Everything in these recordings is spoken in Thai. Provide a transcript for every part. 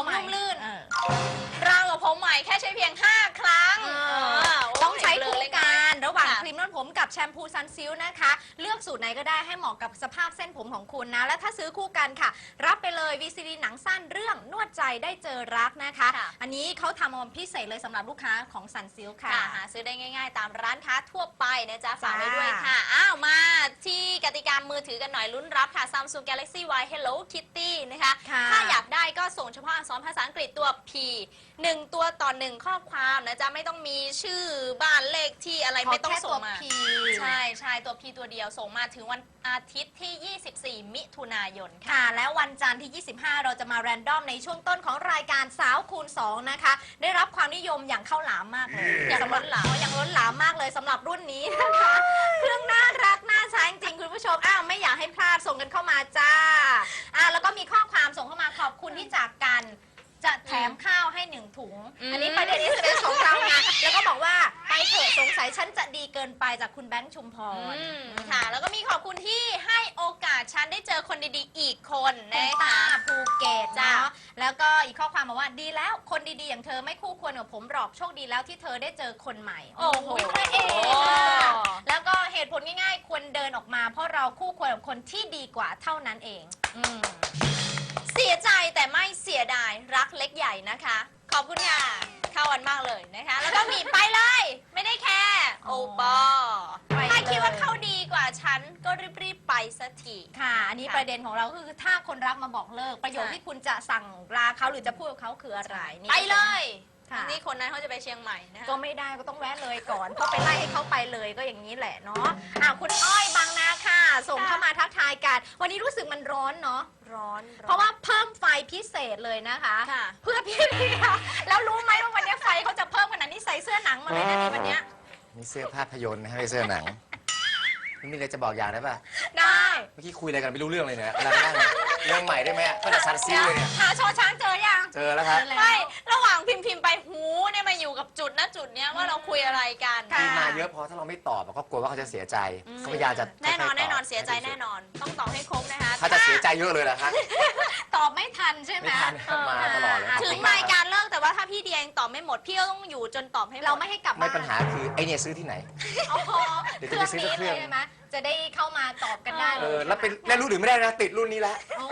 ผมนุ่มลื่น เออ ราวกับผมใหม่แค่ใช้เพียง 5 แชมพูซันซิลนะคะ เลือกสูตรไหนก็ได้ให้เหมาะกับสภาพเส้นผมของคุณนะ และถ้าซื้อคู่กันค่ะ รับไปเลย VCD หนังสั้นเรื่องนวดใจได้เจอรักนะคะ ค่ะ อันนี้เขาทำมาพิเศษเลยสำหรับลูกค้าของซันซิลค่ะ ค่ะหาซื้อได้ง่าย ๆ ตามร้านค้าทั่วไปนะจ๊ะฝากไว้จ้าด้วยค่ะ อ้าวมาที่กติกามือถือกันหน่อยลุ้นรับค่ะ Samsung Galaxy Y Hello Kitty นะคะ ค่ะ ถ้าอยากได้ก็ส่งเฉพาะอักษรภาษาอังกฤษตัว P หนึ่งตัวต่อหนึ่งข้อความนะจ๊ะไม่ต้องมีชื่อบ้านเลขที่อะไรไม่ต้องส่งมาขอแค่ตัว P ใช่ใช่ตัว P ตัวเดียวส่งมาถึงวันอาทิตย์ที่ 24 มิถุนายนค่ะ ค่ะแล้ววันจันทร์ที่ 25 เราจะมาแรนดอมในช่วงต้นของรายการสาวคูณ 2 นะคะ ได้รับความนิยมอย่างเข้าวหลามมากเลยอย่างล้นหลาม อ๋ออย่างล้นหลามมากเลยสำหรับรุ่นนี้นะคะ เครื่องน่ารักน่าใช้จริงๆคุณผู้ชม อ้าวไม่อยากให้พลาดส่งกันเข้ามาจ้าอ่าแล้วก็มีข้อความส่งเข้ามาขอบคุณที่จากกัน จะแถมข้าวให้หนึ่งถุงอืมอันนี้ประเด็น SMS ของเราไงแล้วก็บอกว่าไปเถอะสงสัยฉันจะดีเกินไปจากคุณแบงค์ชุมพรอืม ค่ะ แล้วก็มีขอบคุณที่ให้โอกาสฉันได้เจอคนดีๆ อีกคนคุณนะตาคะ ภูเก็ตจ้ะ เนาะแล้วก็อีกข้อความมาว่าดีแล้วคนดีๆ อย่างเธอไม่คู่ควรกับผมหรอกโชคดีแล้วที่เธอได้เจอคนใหม่ โอ้โหพระเอกอะแล้วก็เหตุผลง่ายๆ ควรเดินออกมา เพราะเราคู่ควรกับคนที่ดีกว่าเท่านั้นเอง อืม เสียใจแต่ไม่เสียดายรักเล็กใหญ่นะคะ ขอบคุณค่ะเข้าวันมากเลยนะคะ แล้วก็มีไปเลย ไม่ได้แค่อ๋โออปอไปเลยถ้าคิดว่าเขาดีกว่าฉันก็รีบๆไปสักทีค่ะ อันนี้ค่ะประเด็นของเราก็คือถ้าคนรักมาบอกเลิก ประโยคใช่ที่คุณจะสั่งลาเขาหรือจะพูดกับเขาคืออะไรนี่ไปเลยค่ะนี่คนนั้นเขาจะไปเชียงใหม่นะคะก็ไม่ได้ก็ต้องแวะเลยก่อนเพราะไปไล่ให้เขาไปเลยก็อย่างนี้แหละเนาะอะคุณอ้อยบางนาค่ะ ส่งค่ะเข้ามาทักทายกัน วันนี้รู้สึกมันร้อนเนาะ ร้อนเพราะว่าเพิ่มไฟพิเศษเลยนะคะ ค่ะ เพื่อพี่เดียแล้วรู้ไหมว่าวันนี้ไฟเขาจะเพิ่มขนาดนี้ใส่เสื้อหนังมาเลยนะในวันเนี้ยนี่เสื้อภาพยนตร์นะฮะไม่ใช่เสื้อหนังนี่มีอะไรจะบอกอย่างได้ป่ะ ได้ เมื่อกี้คุยอะไรกันไม่รู้เรื่องเลยเนี่ยกำลังนั่ง เรื่องใหม่ได้ไหมอะก็จะซันซิลเลยเนี่ยหาชอช้างเจอยังเจอแล้วครับแล้วไม่ระหว่างพิมพ์พิมพ์ไปหูเนี่ยมาอยู่กับจุดนะจุดเนี้ยว่าเราคุยอะไรกันค่ะที่มาเยอะพอถ้าเราไม่ตอบอะก็กลัวว่าเขาจะเสียใจเขาพยายามจะแน่นอนค่ยๆตบแน่นอนเสียใจแน่นอน ต้องตอบให้ครบนะคะถ้าจะเสียใจเยอะเลยเหรอครับ ตอบไม่ทันใช่ไหมไม่ทันครับมาตลอดเลยครับ ถึงรายการเลิกแต่ว่าถ้าพี่เดียยังตอบไม่หมดพี่ก็ต้องอยู่จนตอบให้หมดเราไม่ให้กลับบ้านไม่ปัญหาคือไอเนี่ยซื้อที่ไหนเอาพอเดี๋ยวเคจะรื่ไปองซื้อนี้เครื่เลองยใช่ไหม จะได้เข้ามาตอบกันได้เอเลอยแล้วเป็นแล้วรู้หรือไม่ได้นะติดรุ่นนี้แล้ว โอ้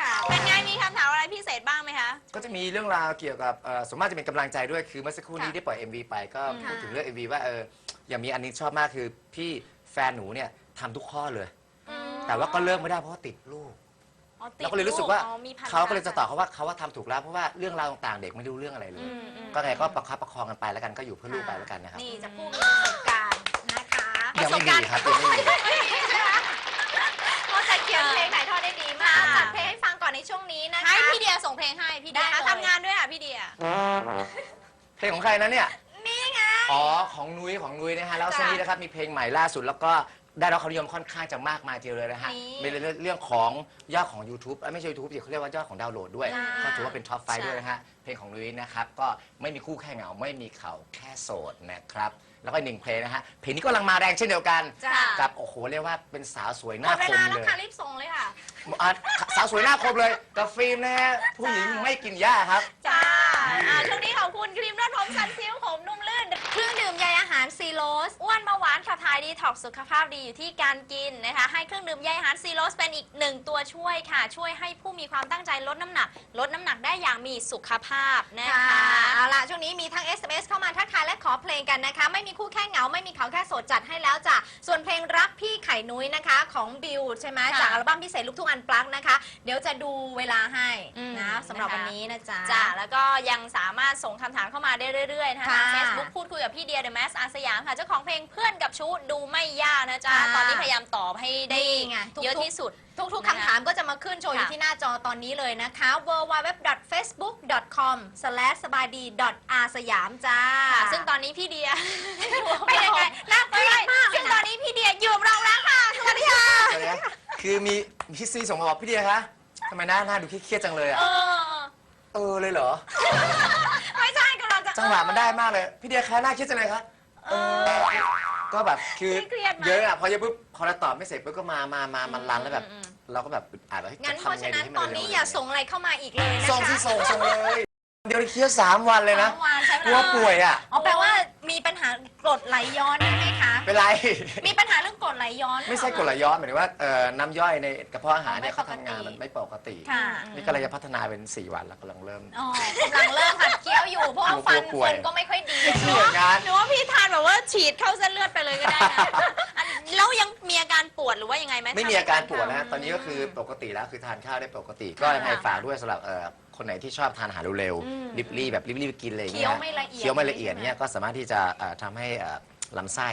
ค่ะ เป็นไงมีคำถามอะไรพิเศษบ้างไหมคะ ก็จะมีเรื่องราวเกี่ยวกับเอ่อสมมติจะเป็นกำลังใจด้วยคือเมื่อสักครู่นี้ค่ะได้ปล่อย MV ไปก็ค่ะพูดถึงเรื่อง MV ว่าเอออย่างมีอันนี้ชอบมากคือพี่แฟนหนูเนี่ยทำทุกข้อเลย แต่ว่าก็เลิกไม่ได้เพราะว่าติดลูกอ๋อติดเราก็เลยรู้สึกว่าอ๋อมีพันเขาก็เลยจะตอบเขาว่าเขาว่าทำถูกแล้วเพราะว่าเรื่องราวต่างๆเด็กไม่รู้เรื่องอะไรเลย อืมอืมก็ไงก็ประคับประคองกันไปแล้วกันก็อยู่เพื่อลูกไปแล้วกันนะครับ นี่จะพูดมีประสบการณ์นะคะ ยังไม่มีครับยังไม่มีก็จะเขียนเพลงถ่ายทอดได้ดีมากค่ะจัดเพลงให้ฟังก่อนในช่วงนี้นะคะให้พี่เดียส่งเพลงให้พี่เดียได้เลยทำงานด้วยอะพี่เดีย เพลงของใครนะเนี่ย นี่ไง อ๋อ ของนุ้ยของนุ้ยนะฮะ แล้วจ้ะช่วงนี้นะครับมีเพลงใหม่ล่าสุดแล้วก็ได้รับความนิยมค่อนข้างจะมากมายทีเดียวเลยนะฮะนี่มีเรื่องเรื่องของยอดของ YouTube เอ้ยไม่ใช่ YouTube สิเขาเรียกว่ายอดของดาวน์โหลดด้วยจ้าก็ถือว่าเป็นท็อปไฟใช่ด้วยนะฮะ เพลงของนุ้ยนะครับ ก็ไม่มีคู่แค่เหงา ไม่มีเขาแค่โสดนะครับ แล้วก็อีกหนึ่งเพลงนะฮะเพลงนี้ก็กำลังมาแรงเช่นเดียวกันจ้ากับโอ้โหเรียกว่าเป็นสาวสวยหหมน้าดเวคมลาแล้วเลยค่ะรีบส่งเลยค่ะ อะสาวสวยหน้าคมเลยกับฟิล์มนะฮะผู้หญิงไม่กินหญ้าครับ จ้าอ่าช่วงนี้ขอบคุณครีมนวดผมซันซิลผมาหารซีโรสอ้วนเบาหวานขับถ่ายดีถอกสุขภาพดีอยู่ที่การกินนะคะ ให้เครื่องดื่มใยอาหารซีโรสเป็นอีกหนึ่งตัวช่วยค่ะ ช่วยให้ผู้มีความตั้งใจลดน้ำหนัก ลดน้ำหนักได้อย่างมีสุขภาพนะคะ เอาล่ะ ช่วงนี้มีทั้ง SMS เข้ามาทักทายและขอเพลงกันนะคะ ไม่มีคู่แค่เหงา ไม่มีเขาแค่โสดจัดให้แล้วจ้ะ ส่วนเพลงรักพี่ไข่นุ้ยนะคะของบิวใช่ไหมค่ะจากอัลบั้มพิเศษลูกทุ่งอันปลั๊กนะคะ เดี๋ยวจะดูเวลาให้อืมนะสำหรับนะคะ วันนี้นะจ๊ะ จ้าแล้วก็ยังสามารถส่งคำถามเข้ามาได้เรื่อยๆนะคะค่ะ เฟซบุ๊กพูดคุยกับพี่เดียเดอะแมสอาสยามค่ะเจ้าของเพลงเพื่อนกับชู้ดูไม่ยากนะจ๊ะค่ะตอนนี้พยายามตอบให้ได้นี่ไงทุกๆ เยอะที่สุด ทุกๆนะคะคำถามก็จะมาขึ้นโชว์อยู่ค่ะ ที่หน้าจอตอนนี้เลยนะคะ www.facebook.com s b a d i r สยามจ้า ค่ะซึ่งตอนนี้พี่เดียเป็นยังไงน่าเครียดมากเลยนะซึ่งตอนนี้พี่เดียอยู่กับเราแล้วค่ะ สวัสดีค่ะเดี๋ยวนะคือมีมีซีส่งมาบอกพี่เดียคะทำไมหน้าหน้าดูเครียดๆจังเลยอะเออเออเลยเหรอ ไม่ใช่กำลังจะจังหวะมันได้มากเลย พี่เดียคะหน้าเครียดจังเลยคะ เออ ก็แบบคือเครียดไหม เยอะอะพอเยอะปุ๊บพอเราตอบไม่เสร็จปุ๊บก็มามามามันรันแล้วแบบอืมเราก็แบบอึดอัดว่าเฮ้ยงั้นจะเพราะทำไงฉะดีนั้นให้ตมัอนนเร็วนี้ๆอย่าส่งอะไรเข้ามาอีกเลยนะคะ ส่งที่ส่งส่งเลย เดี๋ยวเคี้ยวสามวันเลยนะเมื่อวานใช้เวกลัวลาป่วยอะ อ๋อแปลว่ามีปัญหากรดไหลย้อนใช่ไหมคะ เป็นไร มีปัญหาเรื่องกรดไหลย้อนไม่ใช่กรดไหลย้อนหมายถึงว่าเอ่อน้ำย่อยในกระเพาะอาหารเนี่ยไม่ปเขากติทำงานมันไม่ปกติ ค่ะนี่ก็เลยจะพัฒนาเป็น 4 วันแล้วกำลังเริ่ม อ๋อกำลังเริ่มหัดเคี้ยวอยู่เพราะว่าฟันกลัวป่วยฟันก็ไม่ค่อยดีเรื่องงาน หนูว่าพี่ทานแบบว่าฉีดเข้าเส้นเลือดไปเลยก็ได้นะอันแล้วยังมีอาการปวดหรือว่ายังไงไหมไม่มีอาการปวดนะทฮะตอนนี้ก็คือปกติแล้วคือทานข้าวได้ปกติ ก็ยังไงฝากด้วยสำหรับเอ่อ คนไหนที่ชอบทานอาหารเร็วๆรีบๆแบบรีบๆกินอะไรอย่างเคี้เงี้ยวยไม่ละเอียดเคี้ยวไม่ละเอียดเนี่ยก็สามารถที่จะเอ่อทำให้เอ่อลำไส้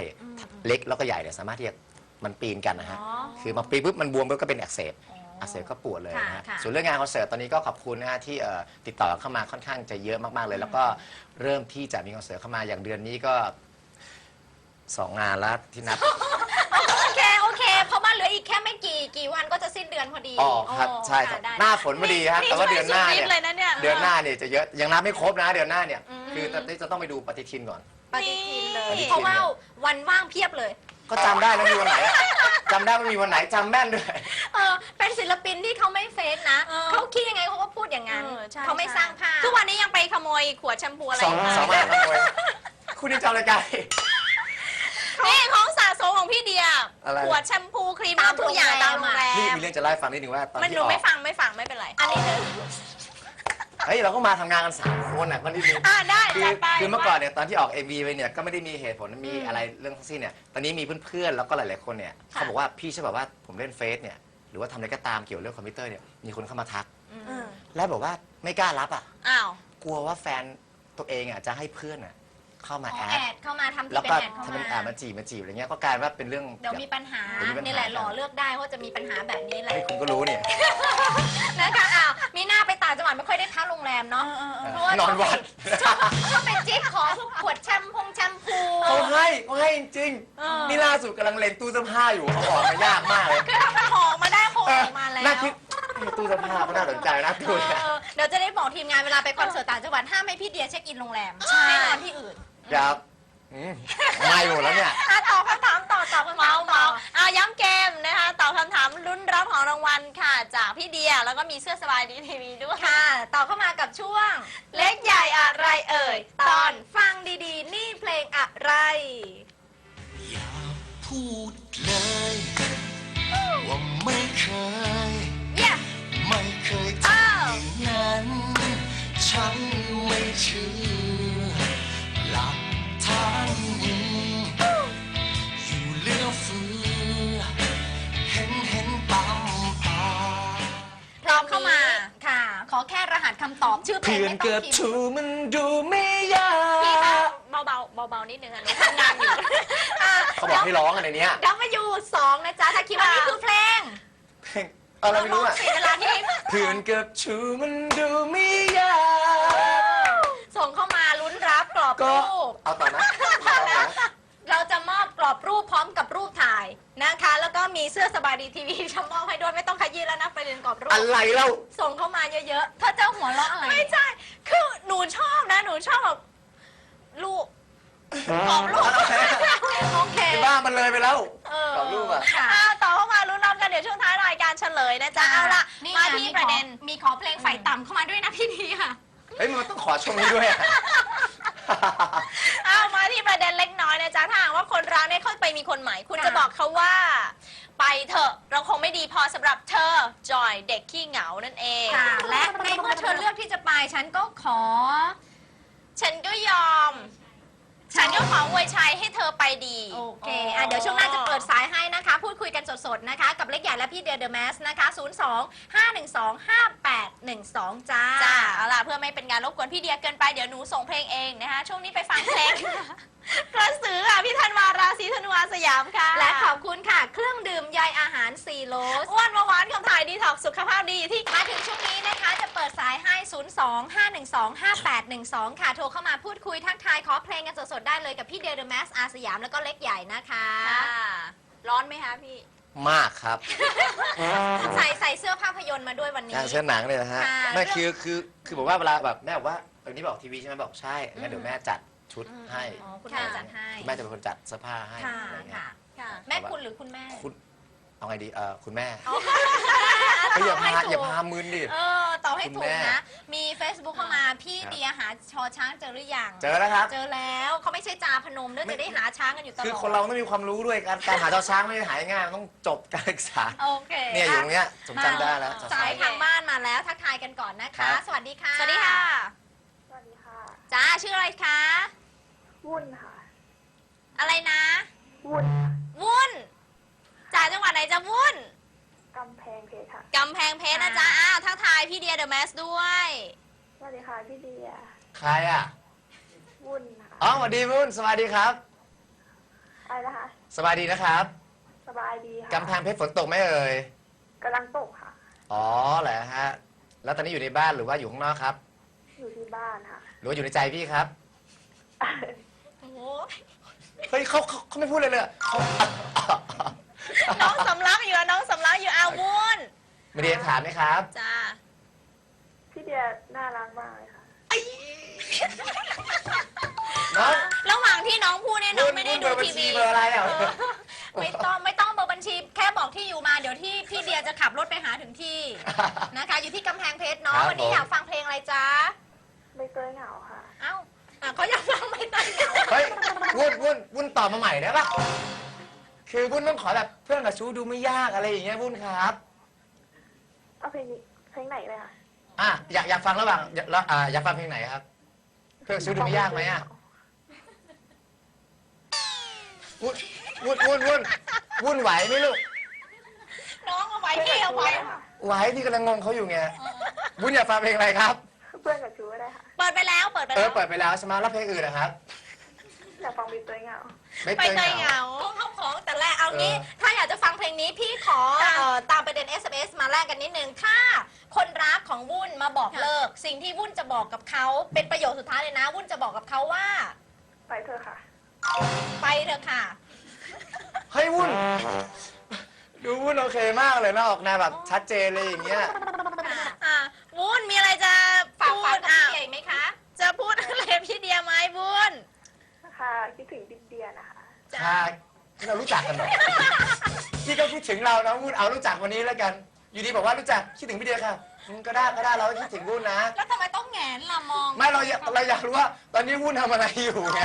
เล็กแล้วก็ใหญ่เนี่ยสามารถที่จะมันปีนกันนะฮะ อ๋อ คือมาปีนปุ๊บมันบวมปุ๊บก็เป็นอักเสบ อักเสบก็ปวดเลยนะฮะค่ะค่ะ ส่วนเรื่องงานคอนเสิร์ตตอนนี้ก็ขอบคุณนะฮะที่เอ่อติดต่อเข้ามาค่อนข้างจะเยอะมากๆเลย แล้วก็เริ่มที่จะมีคอนเสิร์ตเข้ามาอย่างเดือนนี้ก็สองงานแล้วที่นัดโอเค โอเค เพราะว่าเหลืออีกแค่ไม่กี่กี่วันก็จะสิ้นเดือนพอดีอ๋อครับโใช่ครับะได้หน้าฝนพอดีฮะแต่ว่าเดือนหน้าช่วยสุดฤทเนี่ยธิ์เลยนะเนี่ย เดือนหน้าเนี่ยจะเยอะยังนับไม่ครบนะเดือนหน้าเนี่ย คือตอนนี้จะต้องไปดูปฏิทินก่อน ปฏิทินเลยปฏิทิน เพราะว่าวันว่างเพียบเลย ก็จำได้แล้วมีวันไหนอะจำได้ว่ามีวันไหนจำแม่นด้วย เออเป็นศิลปินที่เขาไม่เฟกนะเออ เขาคิดยังไงเขาก็พูดอย่างนั้นออใช่เขาไม่สร้างภาพทุกวันนี้ยังไปขโมยขวดแชมพูอะไรสองมาสองวันขโมยคุณยังจำรายการ นี่ของสะสม ของพี่เดียอะไร ขวดแชมพูครีมตามทุกอย่างโรงแรมตามโรงแร นี่มมีเรื่องจะเล่าให้ฟังนิดนึงว่าตอนมันที่หนูออไม่กฟังไม่ฟังไม่เป็นไรอันนี้นึงเฮ้ยเราก็มาทำงานกันสามคนอะก็นิดนึง อ่าได้คือจัดไป คือเมื่อก่อนเนี่ยตอนที่ออก MV ไปเนี่ยก็ไม่ได้มีเหตุผลมีอะไรเรื่องทั้งสิ้นเนี่ยตอนนี้มีเพื่อนๆแล้วก็หลายๆคนเนี่ยเขาบอกว่าพี่ใช่แบบว่าผมเล่นเฟซเนี่ยหรือว่าทำอะไรก็ตามเกี่ยวเรื่องคอมพิวเตอร์เนี่ยมีคนเข้ามาทักแล้วบอกว่าไม่กล้ารับอะอ้าว กลัวว่าแฟนตัวเองอะจะให้เพื่อนอะ เข้ามาอ๋แออแอดดเข้ามาทำที่แล้วเป็นก็แอดเข้าทำเป็นมาแอบมาจีบมาจีบอะไรเงี้ยก็กลายว่าเป็นเรื่อง เดี๋ยวมีปัญหาเดี๋ยวมีปัญหา นี่แหละหล่อเลือกได้ว่าจะมีปัญหาแบบนี้แหละเฮ้ยคุณก็รู้เนี่ย นะคะอ้าวมีหน้าไปต่างจังหวัดไม่ค่อยได้พักโรงแรมเนาะเพราะว่านอนวัด ชอบชอบไปจิ๊กขอพวกขวดแชมพงแชมพู เขาให้เขาให้จริงเออๆนี่ล่าสุดกำลังเล็งตู้เสื้อผ้าอยู่เขาออกมายากมากเลยคือทำเป็นห่อมาได้ห่อเออมาแล้วน่าคิดเฮ้ยตู้เสื้อผ้าก็น่าสนใจนะเอดูเนี่ย อเดี๋ยวจะได้บอกทีมงานเวลาไปคอนเสิร์ตต่างจังหวัดห้ามให้พี่เดียเช็คอินโรงแรมใช่ ให้นอนที่อื่น ครับ อืมไม่หมดแล้วเนี่ย อะตอบคำถามต่อตอบคำถาเมามต่อเมาอ่าย้ำเกมนะคะตอบคำถามลุ้นรับของรางวัลค่ะ จากพี่เดียแล้วก็มีเสื้อสบายดีทีวีด้วยค่ะตอบเข้ามากับช่วง เล็กใหญ่อะไรเอ่ย ตอนฟังดีๆ นี่เพลงอะไร อย่าพูดเลย อมเข้ามาค่ะ ขอแค่รหัสคำตอบชื่อเพลงเพื่อนไม่ต้อเกิงดพิมพ์ชูมันดูไม่ยาพี่คะกเบาๆเบาๆนิดนึงค่ะหนูทำงานอยู่อะเขาบอกให้ร้องอะไรเนี้ย W สองนะจ๊ะถ้าคิดว่านี่คือเพลงเพลงอะไรไม่รู้อะเวลาที่เพื่อนเกิดชูมันดูไม่ยากส่งเข้ามาลุ้นรับกรอบก็รูป เอาต่อนะเอาต่อนะ เราจะมอบกรอบรูปพร้อมกับรูปถ่ายนะคะ แล้วก็มีเสื้อสบายดีทีวีจะมอบให้ด้วยไม่ต้องขยี้แล้วนะประเด็นกรอบรูปอะไรเล่าส่งเข้ามาเยอะๆถ้าเจ้าหัวเราะอะไรไม่ใช่ คือหนูชอบนะ หนูชอบแบบลูกกรอบรูปโอเค ไอ้บ้ามันเลยไปแล้วเออกรอบรูปอะ ค่ะอ่าต่อเข้ามาลุ้นรับกันเดี๋ยวช่วงท้ายรายการเฉลยนะจ๊ะ เอาละนี่มาไงที่ประเด็นมีขอมีขอเพลงไฟต่ำเข้ามาด้วยนะพี่ดีค่ะ เฮ้ยมันต้องขอชมนี้ด้วยอะ เอามาที่ประเด็นเล็กน้อยนะจ๊ะถ้าหากว่าคนรักเนี่ยเขาไปมีคนใหม่ คุณค่ะจะบอกเขาว่า ไปเถอะเราคงไม่ดีพอสำหรับเธอจอยเด็กขี้เหงานั่นเองค่ะและในเมื่อเธอเลือกที่จะไปฉันก็ขอ ฉันก็ยอม ฉันก็ขออวยชัยให้เธอไปดีโอเคอะเดี๋ยวช่วงหน้าจะเปิดสายให้นะคะ พูดคุยกันสดๆนะคะ กับเล็กใหญ่และพี่เดียเดอะแมสนะคะ 02 512 5812 จ้าจ้าเอาล่ะเพื่อไม่เป็นการรบกวนพี่เดียเกินไปเดี๋ยวหนูส่งเพลงเองนะคะ ช่วงนี้ไปฟังเพลง กระสือค่ะพี่ธันวาราศีธนวาสยามค่ะและขอบคุณค่ะ เครื่องดื่มใยอาหารซีโรสอ้วนมาหวานกับถ่ายดีท็อกสุขภาพดีที่มาถึงช่วงนี้นะคะ จะเปิดสายให้ 02-512-5812 ค่ะ โทรเข้ามาพูดคุยทักทายขอเพลงกันสดๆ ได้เลยกับพี่เดียเดอะแมสอาสยามแล้วก็เล็กใหญ่นะคะ ร้อนไหมคะพี่ มากครับใส่ใส่เสื้อภาพยนตร์มาด้วยวันนี้งานเสื้อหนังเลยนะฮะค่ะไม่คือคือคือบอกว่าเวลาแบบแม่บอกว่าตอนนี้บอกทีวีใช่ไหมบอกใช่งั้นเดี๋ยวแม่จัด ชุดให้อ๋อคุณแม่จัดให้คุณแม่จะเป็นคนจัดเสื้อผ้าให้ค่ะอะไรเงี้ยค่ะค่ะ แม่คุณหรือคุณแม่ คุณเอาไงดีเออคุณแม่เอาเฮ้ยอย่าพาให้ถูกอย่าพามึนดิ เออตอบให้คุณถูแม่กนะ มี Facebook เข้ามาพี่ครับเดียหาชอช้างเจอหรือยังเจอแล้วครับ เจอแล้วเขาไม่ใช่จาพนมเนื่อไม่จะได้หาช้างกันอยู่ตลอดคือคนเราต้องมีความรู้ด้วยการการหาเจ้าช้างไม่ได้หายง่ายมันต้องจบการศึกษาโอเคเนี่ยอยู่ตรงเนี้ยผมจำได้แล้วสาเจ้าช้างยทางบ้านมาแล้วทักทายกันก่อนนะครัคะบสวัสดีค่ะสวัสดีค่ะ สวัสดีค่ะจ้าชื่ออะไรคะ วุ่นค่ะ อะไรนะ วุ่นวุ่น จากจังหวัดไหนจะวุ่น กำแพงเพชรค่ะ กำแพงเพชรนะจ๊ะ อ้าวทักทายพี่เดียเดอะแมสด้วย สวัสดีค่ะพี่เดีย ใครอะ วุ่นค่ะ อ๋อสวัสดีมุ่นสวัสดีครับ อะไรนะคะ สวัสดีนะครับ สบายดีค่ะกำแพงเพชรฝนตกไหมเอ่ย กำลังตกค่ะ อ๋อเหรอฮะ แล้วตอนนี้อยู่ในบ้านหรือว่าอยู่ข้างนอกครับ อยู่ที่บ้านค่ะ หรือว่าอยู่ในใจพี่ครับโอ้โห เฮ้ยเขาเขาเขาไม่พูดเลยเลยเขาน้องสำลักอยู่อะน้องสำลักอยู่อ้าววุ่นไม่ได้ถามไหมครับ จ้าพี่เดียน่ารักมากเลยค่ะ น้องระหว่างที่น้องพูดเนี่ยน้องไม่ได้ดูเบอร์บัญทีชีวีเบอร์อะไรอะไม่ต้องไม่ต้องเบอร์บัญชี แค่บอกที่อยู่มาเดี๋ยวที่พี่เดียจะขับรถไปหาถึงที่นะคะ อยู่ที่กำแพงเพชรเนาะครับวันนี้ผมอยากฟังเพลงอะไรจ๊ะใบเตยเหงาค่ะเอ้าอะเขาอยากฟังไม่ได้เหงาเฮ้ยวุ่นวุ่นวุ่นตอบมาใหม่ได้ปะคือวุ่นต้องขอแบบเพื่อนกับชู้ดูไม่ยากอะไรอย่างเงี้ยวุ่นครับ เอาเพลงนี้เพลงไหนเลยค่ะอะอยากอยากฟังระหว่างอยากอ่าอยากฟังเพลงไหนครับ เพื่อนกับชู้ดูไม่ยากไหมอะวุ่นวุ่นวุ่นวุ่นวุ่นไหวไหมลูกน้องเอาไว้พี่เอาไว้ค่ะไหวพี่กำลังงงเขาอยู่ไงวุ่นอยากฟังเพลงอะไรครับ เพื่อนกับชูก็ได้ค่ะ เปิดไปแล้วเปิดไปเอแล้อวเปิดไปแล้วใช่ไหมแล้วเพลงอื่นนะครับ อยากฟังใบเตยเหงา ไม่ไปเตยเตยเหเหงางาต้องเข้าของแต่แรกเอางี้ เออ ถ้าอยากจะฟังเพลงนี้พี่ขอค่ะเอ่อตามประเด็น SMS มาแลกกันนิดนึง ถ้าคนรักของวุ่นมาบอกค่ะเลิก สิ่งที่วุ่นจะบอกกับเขาเป็นประโยคสุดท้ายเลยนะ วุ่นจะบอกกับเขาว่า ไปเถอะค่ะ ไปเถอะค่ะ เฮ้ยวุ่น ดูวุ่นโอเคมากเลยนะออกแนวแบบชัดเจนเลยอย่างเงี้ย อะวุ่นมีอะไรจะ ฝากพูฝังดกับอะ พี่เอกไหมคะจะพูดอะไรพี่เดียไหมวุ่นค่ะคิดถึงพี่เดียนะคะ จ้ะใช่ที่เรารู้จักกันหน่อยพี่ก็คิดถึงเรานะวุ่นเอารู้จักวันนี้แล้วกัน อยู่ดีบอกว่ารู้จักคิดถึงพี่เดียค่ะอืมก็ได้ก็ได้เราก็คิดถึงวุ่นนะ แล้วทำไมต้องแหงนล่ะมองไม่เราอยากเราอยากรู้ว่า ตอนนี้วุ่นทำอะไรอยู่ไง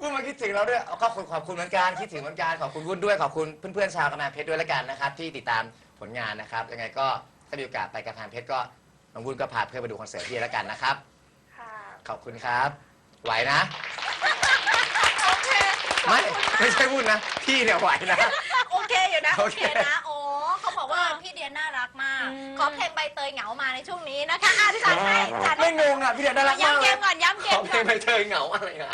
วุ่นมาคิดถึงเราด้วยเอาก็ขอบขอบคุณเหมือนกันคิดถึงเหมือนกันขอบคุณวุ่นด้วยขอบคุณเพื่อนๆชาวกำแพงเพชรด้วยแล้วกันนะครับที่ติดตามผลงานนะครับยังไงก็ถ้ามีโอกาสไปกำแพงเพชรก็ น้องวุ่นก็พาเพื่อนไปดูคอนเสิร์ตพี่แล้วกันนะครับ ค่ะ ขอบคุณครับ ไหวนะ ไม่ ไม่ใช่วุ่นนะ พี่เนี่ยไหวนะ โอเคอยู่นะโอโอเค เคนะโอ้เขาบอกว่าพี่เดียน่ารักมาก อืม ขอเพลงใบเตยเหงามาในช่วงนี้นะคะอะจัดให้จัดให้ไม่งงอะ พี่เดียน่ารักมากย้ำเลเกยมก่อนย้ำเกขอมเพลก่องน ไปเธอเหงาอะไรอะ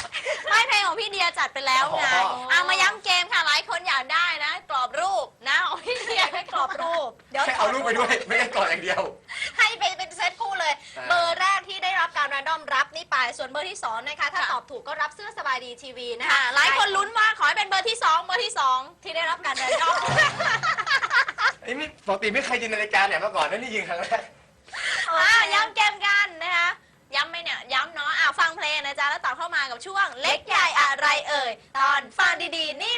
ไม่เพลงของพี่เดียจัดไปแล้วไงอ๋อเอามาย้ำเกมค่ะหลายคนอยากได้นะ กรอบรูปนะของพี่เดียให้กรอบรูป เดี๋ยวแค่เอารูปไปด้วย ไม่ได้กอดอย่างเดียวให้ ไปเป็นเซตคู่เลย อ่า เบอร์แรกที่ได้รับการแรนดอมรับนี่ไป ส่วนเบอร์ที่สองนะคะ ถ้าค่ะตอบถูกก็รับเสื้อสบายดีทีวีนะคะค่ะหลายคนลุ้นว่าขอให้เป็นเบอร์ที่สองเบอร์ที่สองที่ได้รับการแรนดอม ไอ้นี่ปกติไม่เคยยินในรายการเนี่ยมาก่อนนั่นนี่ยิงครั้งแรก อะย้ำเกมกันนะคะ ย้ำไหมเนี่ย ย้ำเนาะอะฟังเพลงนะจ๊ะ แล้วต่อเข้ามากับช่วงเล็กใหญ่อะไรเอ่ย ตอนฟังดีๆ นี่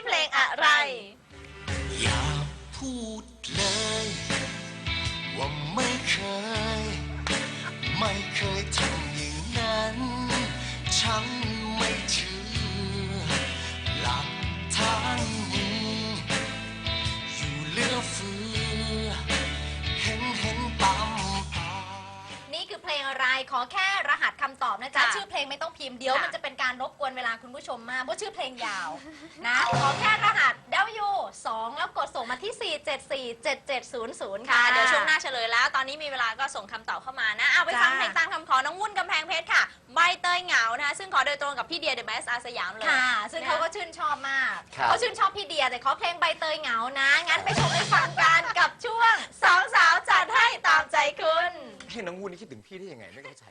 ไม่เคยทำอย่างนั้น ฉันไม่เชื่อ หลักฐานนี้อยู่เหลือเฟือ เห็นเห็นตามตา นี่คือเพลงอะไรขอแค่รหัสำตอบนะจ๊ะ ค่ะ ชื่อเพลงไม่ต้องพิมพ์เดี๋ยวค่ะมันจะเป็นการรบกวนเวลาคุณผู้ชมมากเพราะชื่อเพลงยาว นะขอแค่รหัส W 2แล้วกดส่งมาที่ 4747700 ค่ะ ค่ะ เดี๋ยวช่วงหน้าเฉลยแล้ว ตอนนี้มีเวลาก็ส่งคำตอบเข้ามานะ เอาไปฟังจ้าเพลงตามคำขอ น้องวุ่นกำแพงเพชรค่ะ ใบเตยเหงานะคะซึ่งขอโดยตรงกับพี่เดียเดอะแมสอาสยามเลย ค่ะ ซึ่งเขาก็ชื่นชอบมากครับ เขาชื่นชอบพี่เดียแต่เขาเพลงใบเตยเหงานะ งั้นไปชมไปฟังกันกับช่วงสองสาวจัดให้ตามใจคุณ ให้น้องวุ่นนี่คิดถึงพี่ได้ยังไงไม่เข้าใจ